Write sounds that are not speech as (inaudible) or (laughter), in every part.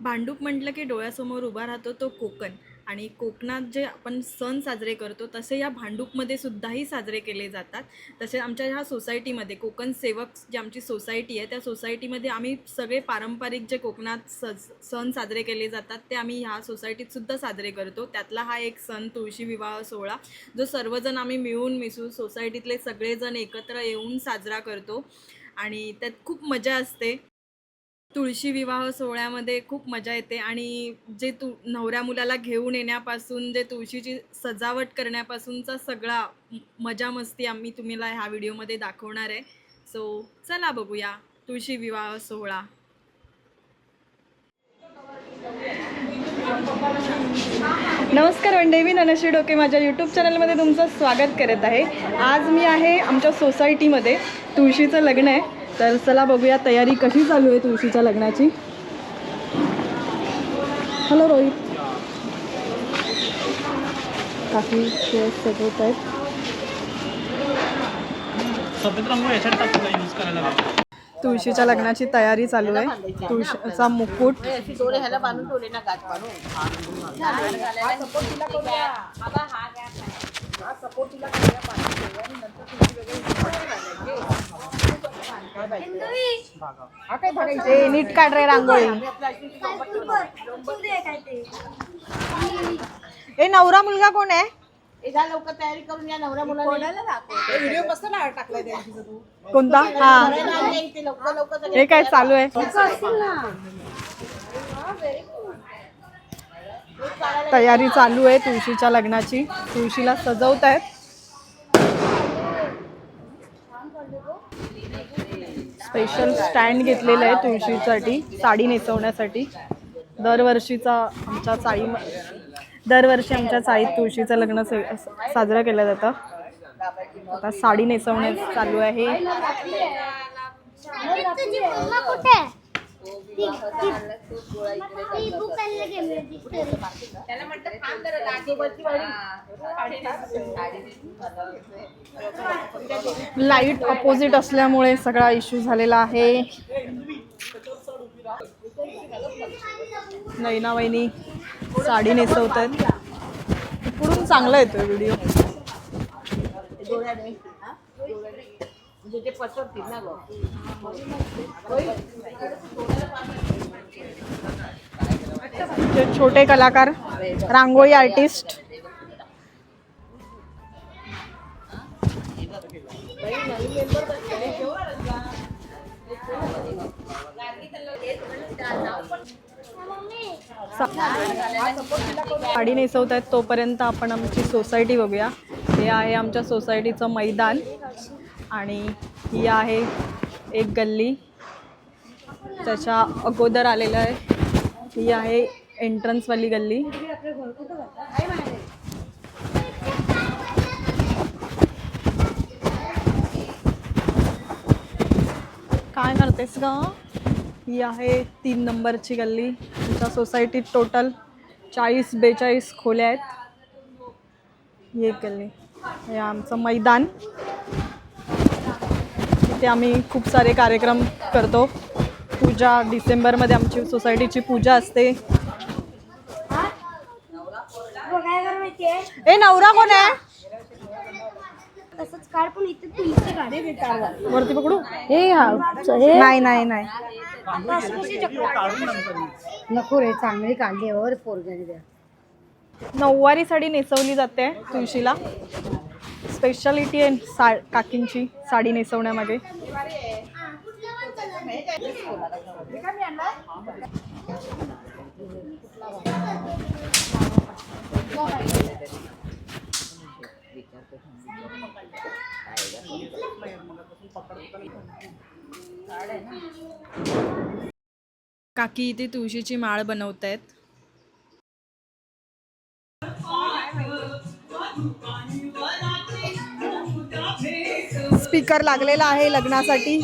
भांडूप म्हटलं की डोळ्यासमोर उभा राहतो तो कोकण. आणि कोकणात जे आपण सण साजरे करतो तसे या भांडूपमध्ये सुद्धाही साजरे केले जातात. तसे आमच्या ह्या सोसायटीमध्ये कोकण सेवक जी आमची सोसायटी आहे त्या सोसायटीमध्ये आम्ही सगळे पारंपरिक जे कोकणात सज सण साजरे केले जातात ते आम्ही ह्या सोसायटीत सुद्धा साजरे करतो. त्यातला हा एक सण तुळशी विवाह सोहळा जो सर्वजण आम्ही मिळून मिसळून सोसायटीतले सगळेजण एकत्र येऊन साजरा करतो. आणि त्यात खूप मजा असते. तुळशी विवाह सोहळ्यामध्ये खूप मजा येते आणि जे तु नवऱ्या मुलाला घेऊन येण्यापासून जे तुळशीची सजावट करण्यापासूनचा सगळा मजा मस्ती आम्ही तुम्हाला ह्या व्हिडिओमध्ये दाखवणार आहे. सो चला बघूया तुळशी विवाह सोहळा. नमस्कार मंडळी मी ननश्री डोके माझ्या यूट्यूब चॅनलमध्ये तुमचं स्वागत करत आहे. आज मी आहे आमच्या सोसायटीमध्ये तुळशीचं लग्न आहे. तर चला बघूया तयारी कशी चालू आहे तुळशीच्या लग्नाची. हॅलो रोहित काकी चेअर्स सजवत आहेत तुळशीच्या लग्नाची तयारी चालू आहे. तुळशीचा मुकुट. दोरे नीट काढ रे रांगोळी. ए नवरा मुलगा कोण आहे? लवकर तयारी करून या मुलाला व्हिडिओ मस्त टाकलाय कोणता? हा. लवकर लवकर हे काय चालू आहे? तयारी चालू आहे तुळशीच्या लग्नाची. तुळशीला सजवत आहेत स्पेशल स्टँड घेतलेलं आहे तुळशीसाठी साडी नेसवण्यासाठी. दरवर्षीचा आमच्या चाळी दरवर्षी आमच्या चाळीत तुळशीचं लग्न से- साजरं केलं जातं. आता साडी नेसवण्यास चालू आहे. लाइट अपोजिट असल्यामुळे सगळा इश्यू झालेला आहे. नैना वहिनी साडी नेसवत आहेत इकडून चांगला येतोय व्हिडिओ म्हणजे ते पसरतील ना गं. छोटे कलाकार रांगोळी आर्टिस्ट साडी नेसवत आहेत तोपर्यंत आपण आमची सोसायटी बघूया. हे आहे आमच्या सोसायटीचं मैदान. आणि ही आहे एक गल्ली. त्याच्या अगोदर आलेलं आहे. ही आहे एंट्रन्सवाली गल्ली. काय करतेस ग? ही आहे तीन नंबरची गल्ली. आमच्या सोसायटीत टोटल चाळीस बेचाळीस खोल्या आहेत. ही एक गल्ली. हे आमचं मैदान. इथे आम्ही खूप सारे कार्यक्रम करतो. पूजा डिसेंबरमध्ये आमची सोसायटीची पूजा असते. ए नवरा कोण आहे? वरती पकडू? हे नाही नाही नाही. नको रे चांगली काढली वर द्या नऊवारी साडी नेसवली जाते तुळशीला. स्पेशालिटी आहे सा काकींची साडी नेसवण्यामध्ये. काकी इथे तुळशीची माळ बनवत आहेत स्पीकर लागलेला आहे लग्नासाठी.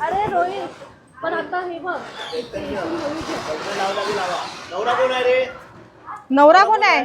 अरे रोहित पण आता हे बघ नवरा कोण आहे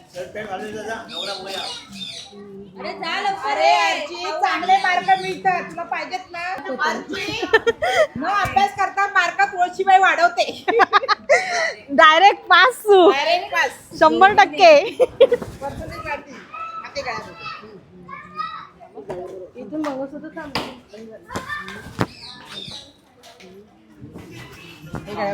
अरे अर्ची चांगले मार्क मिळतात. तुला पाहिजेत ना. अर्ची न अभ्यास करता मार्क तुळशीबाई वाढवते. डायरेक्ट पास तू. शंभर टक्के. पर्सेंटेज हे काय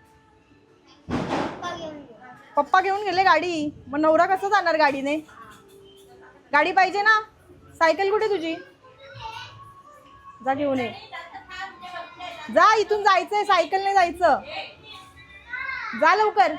पप्पा घेऊन गेले गाडी. मग नवरा कसं जाणार गाडीने? गाडी पाहिजे ना? सायकल कुठे तुझी? जा घेऊन ये. जा इथून जायचंय सायकलने जायचं. जा लवकर.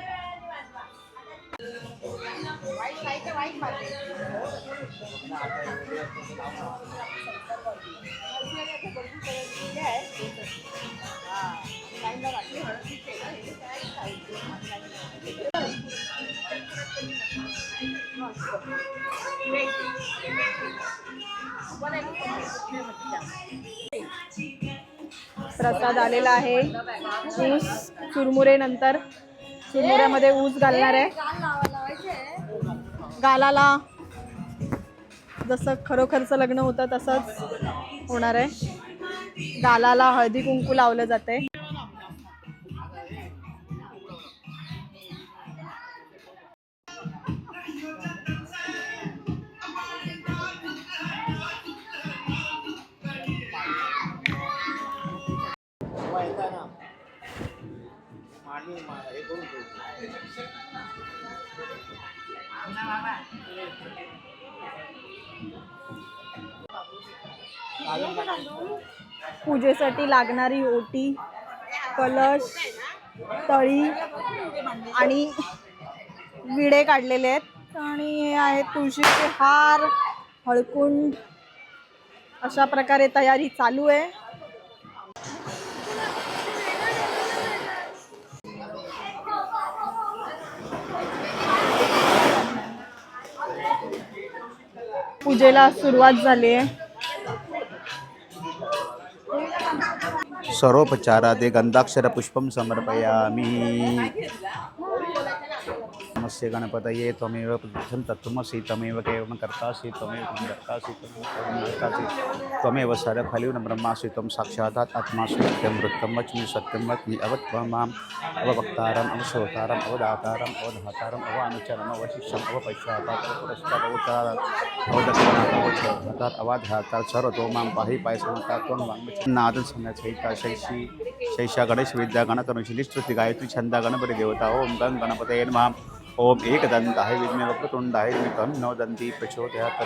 प्रसाद आलेला आहे. ऊस चुरमुरे नंतर चुरमुऱ्यामध्ये ऊस घालणार आहे. गालाला जसं खरोखरचं लग्न होतं तसंच होणार आहे. गालाला हळदी कुंकू लावलं जाते पूजेसाठी लागणारी ओटी कलश तळी आणि विडे काढलेले आहेत. आणि हे आहेत तुळशीचे हार हळकुंड. अशा प्रकारे तयारी चालू आहे. पूजेला सुरुवात झाली आहे. सर्वोपचारादे गंधाक्षरपुष्पं समर्पयामि. नमस्ते गणपतये त्वमेव बुद्धं तत्त्वमसि त्वमेव केवलं कर्तासि त्वमेव किं कर्तासि त्वमेव केवलं कर्तासि त्वमेव सर्वफलिनं ब्रह्मासि त्वं साक्षादात् आत्मा सत्यं वृत्तं वच्मि सत्यं वच्मि अवत्वं माम् अववक्तारम् अवश्रोतारम् अवदातारम् अवधातारम् अवानुचरम् अवशिष्यम् अवपश्चातात् अवपुरस्तात् अवतारात् अवदक्षिणात् अवच्छोधातात् अवाधातात् सर्वतो मां पाहि पायसमतात् त्वं वाङ्मनादं सम्यक् शैषी शैषा गणेश विद्या गणतनुशिली स्तुती गायत्री छंदा गणपती देवता ओम गण गणपतये नमः ओम एकदंताय विद्मे वक्रतुंडाय धीमहि नो दंती प्रचोदयात्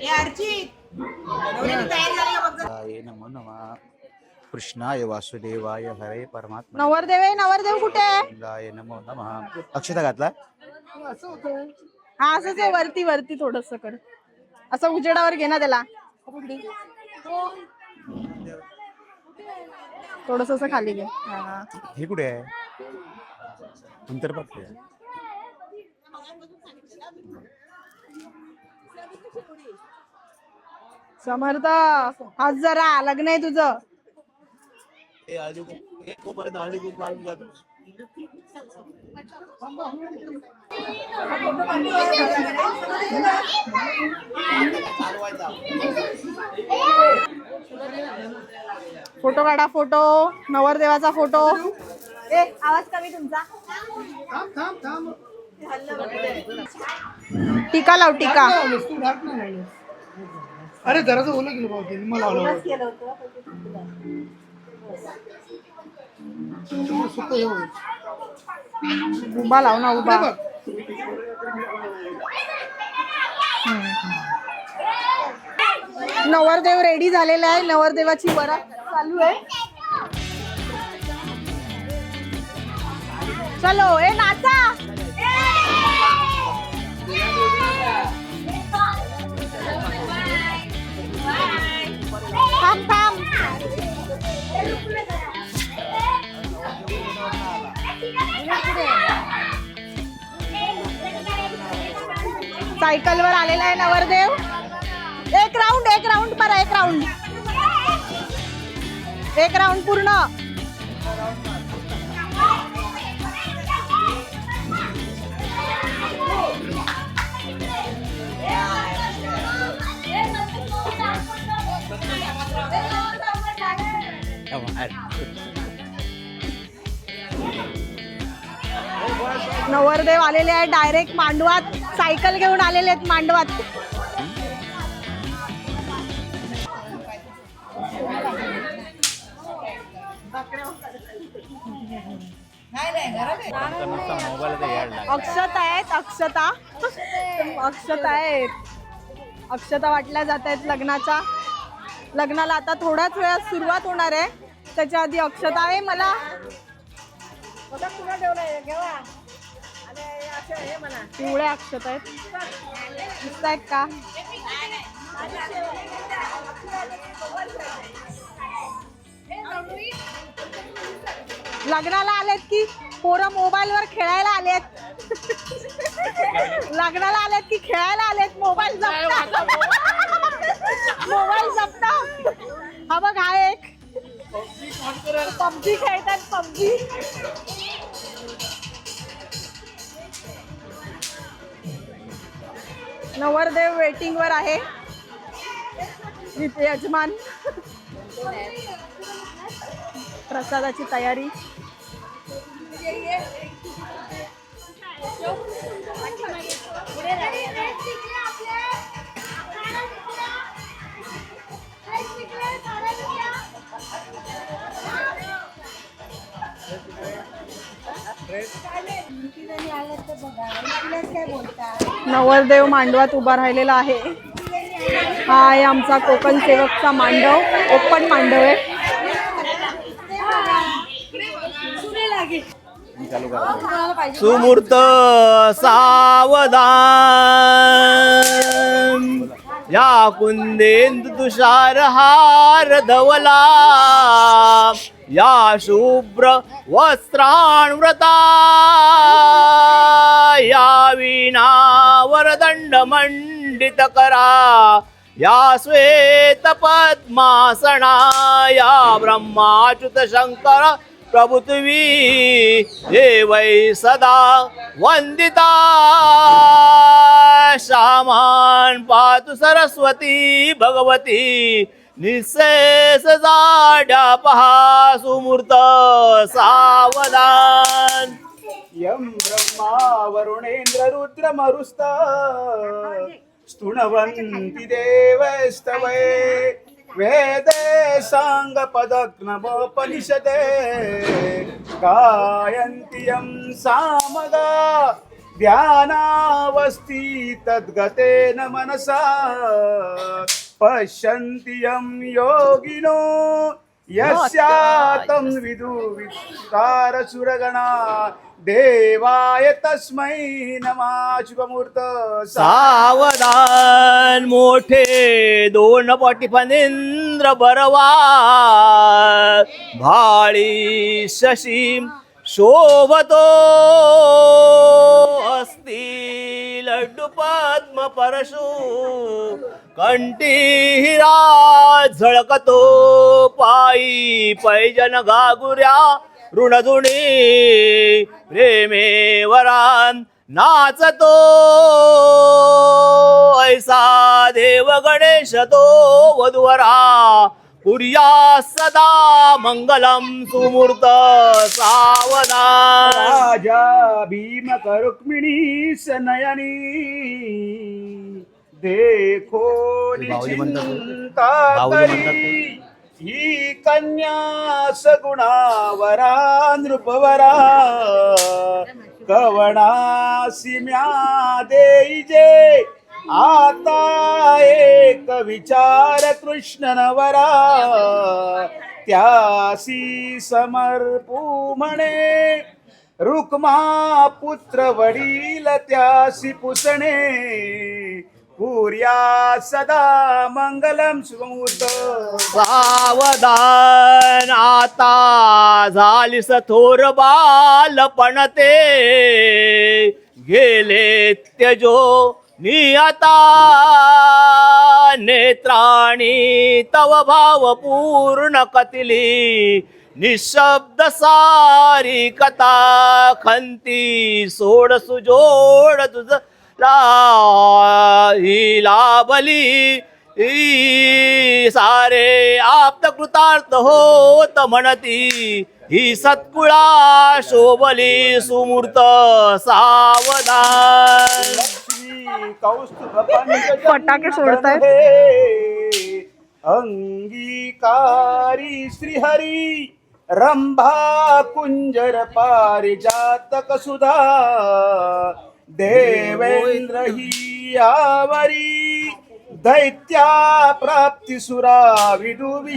हे अर्ची नवऱ्याची तयारी झाली का बघ गाय नमो नमः कृष्णाय वासुदेवाय हरे परमात्मा नवरदेव आहे नवरदेव कुठे आहे? नमो नमः. अक्षता घातला? हा असंच आहे वरती वरती थोडस कर. असं उजेडावर घे ना त्याला. थोडस असं खाली घे. हा. हे कुठे आहे? बघते समर्थ हात जरा लग्न आहे तुझं. फोटो काढा फोटो. नवरदेवाचा फोटो. ए आवाज कमी तुमचा. टीका लाव टीका. अरे जरा बोला गेलो मला सुकं हे होईल. उभा लाव ना उभा. नवरदेव रेडी झालेला आहे. नवरदेवाची वरात चालू आहे. चलो ए नाचा. थांब थांब. सायकलवर आलेला आहे नवरदेव. एक राऊंड एक राऊंड पर एक राऊंड एक राऊंड पूर्ण. नवरदेव आलेले आहे डायरेक्ट मांडवात. सायकल घेऊन आलेले आहेत मांडवात. अक्षता आहेत अक्षता. अक्षता आहेत. अक्षता वाटल्या जात आहेत लग्नाच्या. लग्नाला आता थोड्याच वेळात सुरुवात होणार आहे. त्याच्या आधी अक्षता आहे मला. पिवळ्या अक्षत आहेत दिसत आहेत का? लग्नाला आलेत की? पोरं मोबाईल वर खेळायला आलेत. लग्नाला आलेत की खेळायला आलेत? मोबाईल जपता. मोबाईल जपता. हा बघ हा एक. पबजी खेळतात पबजी. नवरदेव वेटिंगवर आहे. यजमान. प्रसादाची तयारी. नवरदेव मांडवात उभा राहिलेला आहे. हा आहे आमचा कोकण सेवकचा मांडव ओपन मांडव आहे. सुमूर्त सावधान. या कुंदेंदु तुषार हार धवला या शुभ्र वस्त्राणव्रता या वीणा वरदंड मंडित करा या श्वेत पद्मासना या ब्रह्माच्युत शंकर प्रभुत्वी देवै सदा वंदिता शामान पातु सरस्वती भगवती निशेष पहा सुमूर्त सावधान। यं ब्रह्मा वरुणेन्द्र रुद्र मरुस्त। स्तुणवन्ति देवस्तवै। वेदे साङ्गपदग्नमोपनिषदे गायन्ति यं सामगा ध्यानावस्थि तद्गतेन मनसा पश्यन्ति यं योगिनो यस्यातं विदु विकारसुरगणा देवाय तस्मै नमा शुभमूर्त सावधान मोठे दोन पटी फणेंद्र बरवा भाळी शशी शोभतो. अस्ति लड्डू पद्म परशु. कंठी हिरा झळकतो. पायी पैजन घागुऱ्या ऋणधुणी प्रेमे वरान नाचतो. ऐसा देव गणेश तो वधुवरा. कुर्या सदा मंगलम सुमूर्त सावधान. राजा भीम रुक्मिणी सनयनी. देखो भाऊजी म्हणतात. चिंता भाऊजी म्हणतात. करी. ही कन्या सगुणावरा नृपवरा. कवणा सिम्या देईजे आता एक विचार कृष्ण नवरा. त्यासी समर्पू म्हणे. रुक्मा पुत्र वडील त्यासी पुसणे. कुर्या सदा मंगलम सुमुहूर्त सावधान आता झाली सथोर बालपण ते. गेले त्यजो नियता नेत्राणी तव भाव पूर्ण कतिली. निशब्द सारी कथा खंती सोड सुजोड तुझ ही लाभली सारे आप्त कृतार्थ होत म्हणती. ही सत्कुळा शोभली सुमूर्त सावधान. फटाके सोडतायत. अंगीकारी श्रीहरी रंभा कुंजर पारिजातक सुधा. देवेंद्र ही आवरी दैत्या प्राप्तिसुरा सुरा विदु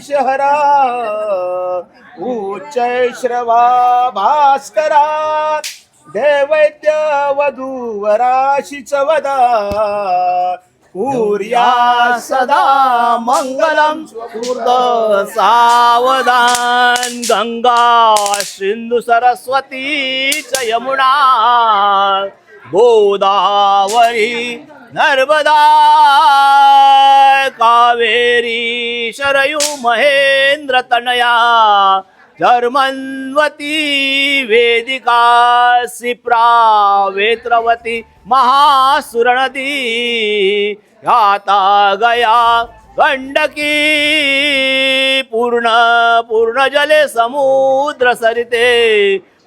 श्रवा भास्करा. देवैद्य वधूवराशिच वदा. कुर्या सदा मङ्गलं सावधान गंगा सिंधू सरस्वती च यमुना. गोदावरी नर्मदा कावेरी शरयू महेंद्र तनया धर्मन्वती वेदिका सिप्रा वेत्रवती महासुरणदी याता गया गंडकी पूर्ण पूर्ण जले समुद्र सरिते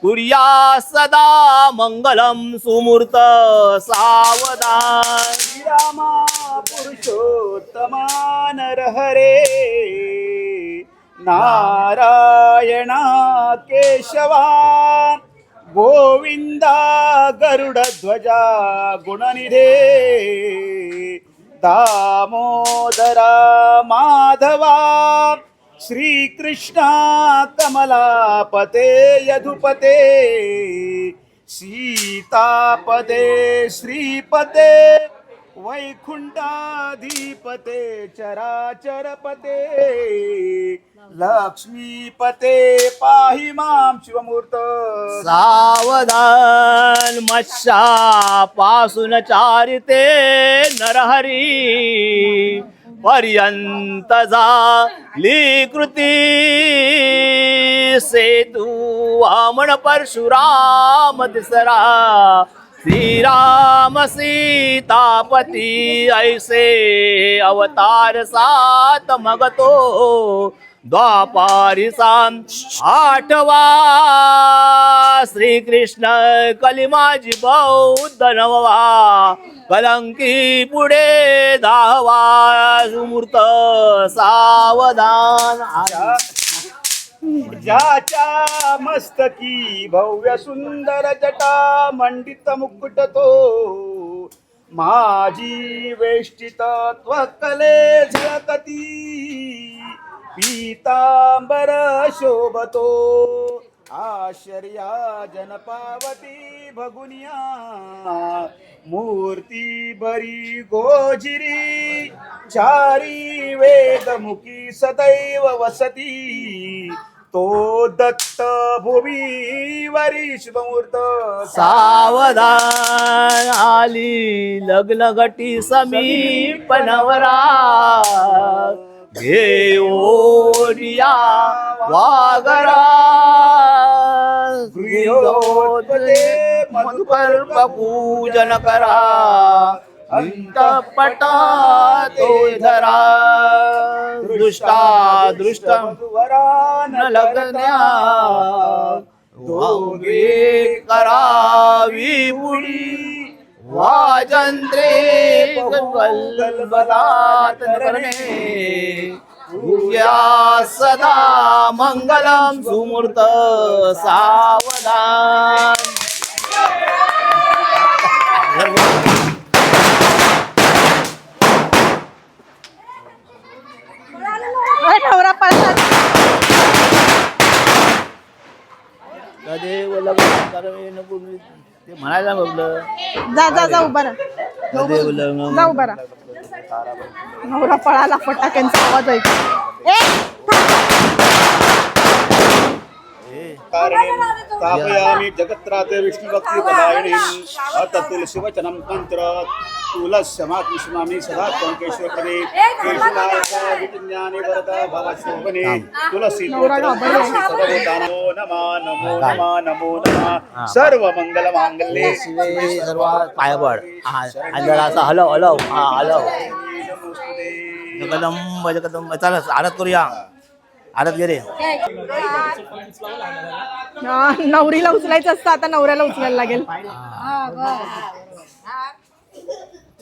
कुर्या सदा मंगलम सुमूर्त सावधान। श्रीरामा पुरुषोत्तमान हरे नारायणा केशवा गोविंदा गरुडध्वजा गुणनिधे। दामोदरा माधवा। श्रीकृष्णा कमलापते यधुपते सीतापदे श्रीपते वैकुण्ठाधिपते चराचरपते लक्ष्मीपते पाहि मां शिवमूर्त। सावधान मत्स्या चारिते नरहरी। पर्यंत झाली कृती सेतू वामन परशुराम तिसरा. श्रीराम सीतापती ऐसे अवतार सात मगतो. द्वापारीचा आठवा श्रीकृष्ण कलिमाजी बौद्ध नववा कलंकी पुढे दहावा सुमूर्त सावधान ज्याच्या मस्तकी भव्य सुंदर जटा मंडित मुकुट तो माझी वेष्टित त्वकले झळकती. पीतांबर शोभतो. आश्चर्या जनपावती भगुनिया. मूर्ती बरी गोजिरी. चारी वेदमुखी सदैव वसती. तो दत्त भूमी वरी शुभमूर्त सावधान आली लग्न गटी समीप नवरा. घेऊया वागरा। गृहोदये पूजन करा। अंतपटा तो धरा। दुष्टा दृष्ट न लग्न्या दोघे करावी पुढी वाजंत्रे कल्बतात करणे या सदा मंगलम सुमूर्त सावधान. सदैव लग्न करवेन पूर्वी ते म्हणायला बघलं जा जा जा उभा राहा. जा उभा राहा. नवरा पळाला फटाक्यांचा आवाज ऐकू ए स्थापयामि जगत्राते विष्णुभक्तिपदायिनीम् अततुल सदा वरदा तुलसी. नमो नमः नमो नमः नमो नमः सर्वमङ्गलमाङ्गल्ये शिवे सर्व पायापड हा। आणि जरा असं हलव हलव हा हलव। जगदंब जगदंब चला आरत करूया। आरत गे रे। हा, नवरीला उचलायचं असतं आता नवऱ्याला उचलायला लागेल.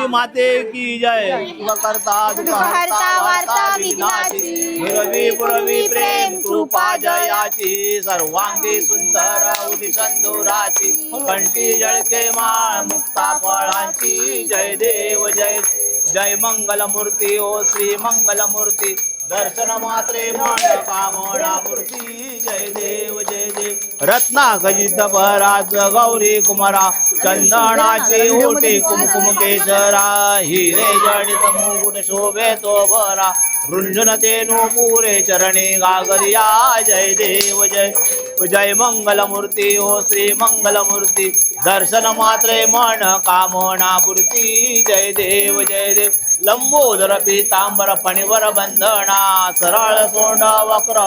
तुळशी माते की जय। करता वार्ता विघ्नाची। निरवी पुरवी प्रेम कृपा जयाची। सर्वांगी सुंदर उदी संदुराची कंठी जळके माळ मुक्ता फळांची। जय देव जय जय मंगल मूर्ती ओ श्री मंगल मूर्ती दर्शन मात्रे मन मूर्ती. जय देव जय देव. रत्ना खजित भराज गौरी कुमारा. चंदनाची ओटी कुमकुम केसरा. हिरे जडित मुकुट शोभे तो भरा. रुंझुन तेनु पुरे चरणे गागरिया. जय देव जय. जय मंगल मूर्ती ओ श्री मंगल मूर्ती दर्शन मात्रे मन कामना पूर्ती जय देव जय देव. लंबोदर पीतांबर फणीवर बंधना सरळ सोंड वक्र.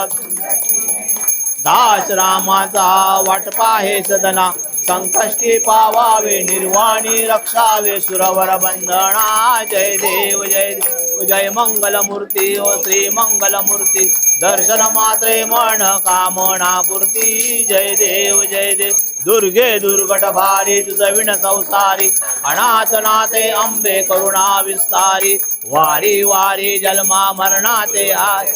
दास रामाचा वाटपा हे सदना संकष्टी पावावे निर्वाणी रक्षावे सुरवर बंधना. जय देव जय देव जय मंगल मूर्ती ओ श्री मंगल मूर्ती दर्शन मात्रे मन कामना पूर्ती जय देव जय देव. दुर्गे दुर्गट भारी तुझविण संसारी. अनाथ नाथे अंबे करुणा विस्तारी. वारी वारी जन्मा मरणाते आय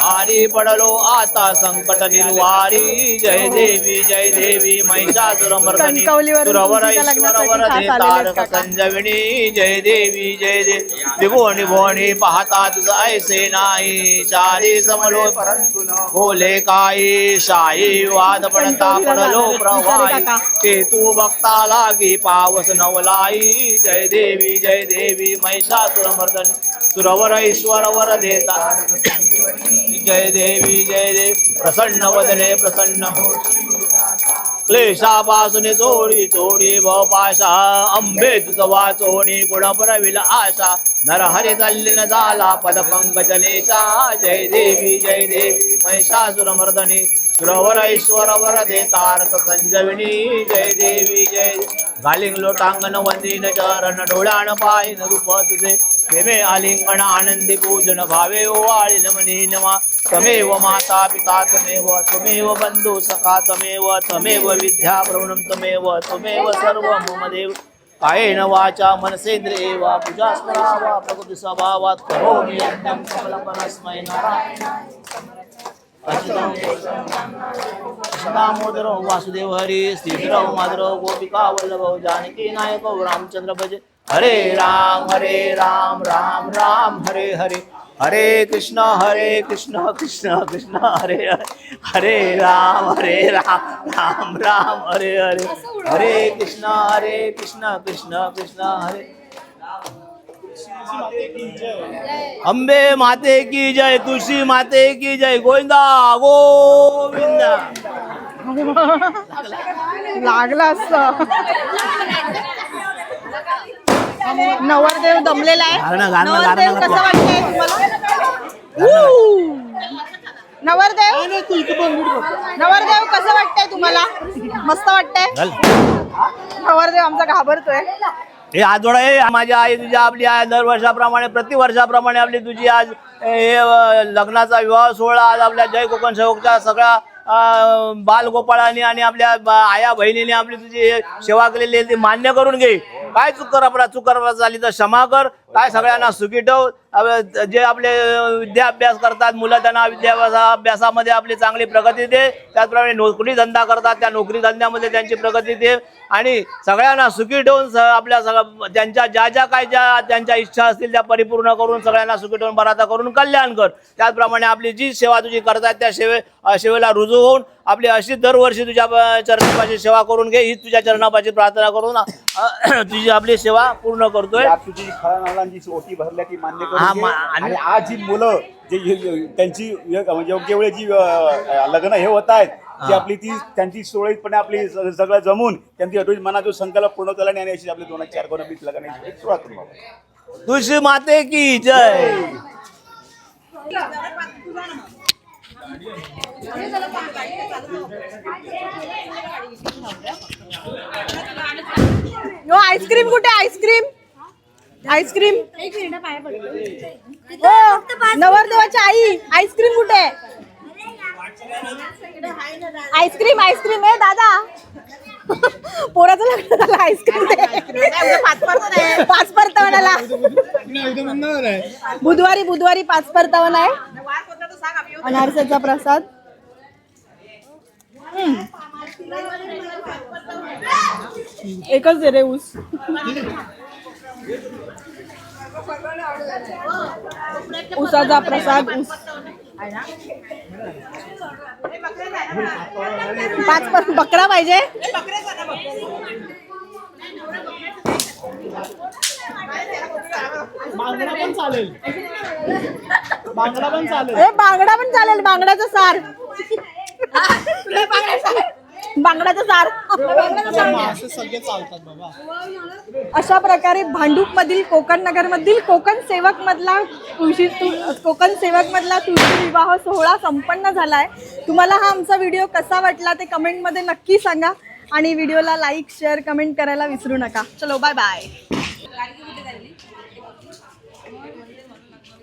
हारी पडलो आता संकट निर्वारी. जय देवी जय देवी महिषासुरमर्दनी सुरवर ईश्वरवर तारक काका. संजविनी जय देवी जय देव त्रिभुवनी भुवनी पाहता तुझं ऐसे नाही. चारी समलो परंतु न बोले काही. शाही वाद पडता पडलो प्रवाही. ते तू बघता लागी पावस नवलाई. जय देवी जय देवी महिषासुरमर्दनी सुरवर ईश्वर वर देता. जय देवी जय देव प्रसन्न वदने प्रसन्न हो. क्लेशापासून चोरी चोरी भपाशा अंबे तुझ वाचोणी गुण पुरविल आशा. नर हरी न झाला पद पंकजलेशा जय देवी जय देवी. महिषासुर मर्दनी सुरवर ईश्वर वर दे तारक संजविनी जय देवी जय घालिंग लोटांगण वंदीन चरण डोळ्यान पायन रूप तुझे. प्रेमे आलिंगन आनंदी पूजन भावे ओवाळी नमनी नमा। त्वमेव माता पिता त्वमेव त्वमेव बंधू सखा त्वमेव तमेव विद्या प्रवणम त्वमेव त्वमेव सर्व मम देव कायेन वाचा मनसेंद्रिये वा पूजास्मरा वा प्रकृती करोमि यज्ञं सकलं परस्मै नारायण। दामोदर वासुदेव हरी श्रीधर माधव गोपिका वल्लभ जानकी नायक रामचंद्र भजे। हरे राम हरे राम राम राम हरे हरे। हरे कृष्ण हरे कृष्ण कृष्ण कृष्ण हरे हरे हरे राम हरे राम राम राम हरे हरे। हरे कृष्ण हरे कृष्ण कृष्ण कृष्ण हरे। अंबे माते की जय तुलसी माते की जय गोविंदा गोविंदा। लागला असं नवरदेव दमलेला आहे. नवरदेव गाणं, कसं वाटतंय तुम्हाला! नवरदेव? नवरदेव कसं वाटतंय तुम्हाला? मस्त वाटतंय. नवरदेव आमचा घाबरतोय. हे आज जोडा हे माझी आई तुझी आपली आहे दर वर्षाप्रमाणे प्रति वर्षाप्रमाणे आपली तुझी आज हे लग्नाचा विवाह सोहळा आज आपल्या जय कोकण सेवकच्या सगळ्या बालगोपाळांनी आणि आपल्या आया बहिणीने आपली तुझी सेवा केलेली ती मान्य करून घे. काय चूक कर आपला झाली तर क्षमा कर. काय सगळ्यांना सुखी ठेव? जे आपले विद्याभ्यास करतात मुलं त्यांना विद्याभ्यासा अभ्यासामध्ये आपली चांगली प्रगती दे. त्याचप्रमाणे नोकरी धंदा करतात त्या नोकरी धंद्यामध्ये त्यांची प्रगती दे. आणि सगळ्यांना सुखी ठेवून स- आपल्या सगळ्या त्यांच्या ज्या ज्या काय ज्या त्यांच्या इच्छा असतील त्या परिपूर्ण करून सगळ्यांना सुखी ठेवून बराता करून कल्याण कर. त्याचप्रमाणे आपली जी सेवा तुझी करतात त्या सेवे सेवेला रुजू होऊन आपली अशी दरवर्षी तुझ्या चरणापाची चरणापाशी सेवा करून घे. ही तुझ्या चरणापाशी प्रार्थना करून (clears throat) तुझी आपली सेवा पूर्ण करतोय. खळनालांची ओटी भरल्या ती मान्य हा, करून घे. मा- आणि- आणि आज जी मुलं जे त्यांची य- म्हणजे योग्य वेळी जी अ, लग्न हे होत आहेत ती आपली ती त्यांची सुरळीतपणे आपली स- सगळं जमून त्यांची अटूट मनाचा संकल्प पूर्ण केला आणि अशी आपली दोन चार कोण आपली लग्नाची सुरुवात करू बाबा. तुळशी माते की जय यो आईस्क्रीम कुठे आईस्क्रीम आईस्क्रीम? हो नवरदेवाची आई. आईस्क्रीम कुठे? Ice cream ice cream. आहे दादा. पोराचं लग्न झालं आईस्क्रीम पाच परतावण्याला. बुधवारी बुधवारी पाच परतावण आहे. अनारसाचा प्रसाद. एकच दे रे ऊस. ऊसाचा प्रसाद ऊस पाच पर बकरा पाहिजे? ए बांगडा पण चालेल बांगड्याचं सार. बांगड्याचं सार. अशा प्रकारे भांडूप मधील कोकण नगर मधील कोकण सेवक मधला तुळशी कोकण सेवक मधला तुळशी विवाह सोहळा संपन्न झालाय. तुम्हाला हा आमचा व्हिडिओ कसा वाटला ते कमेंटमध्ये नक्की सांगा. आणि व्हिडिओला लाईक शेअर कमेंट करायला विसरू नका. चलो बाय बाय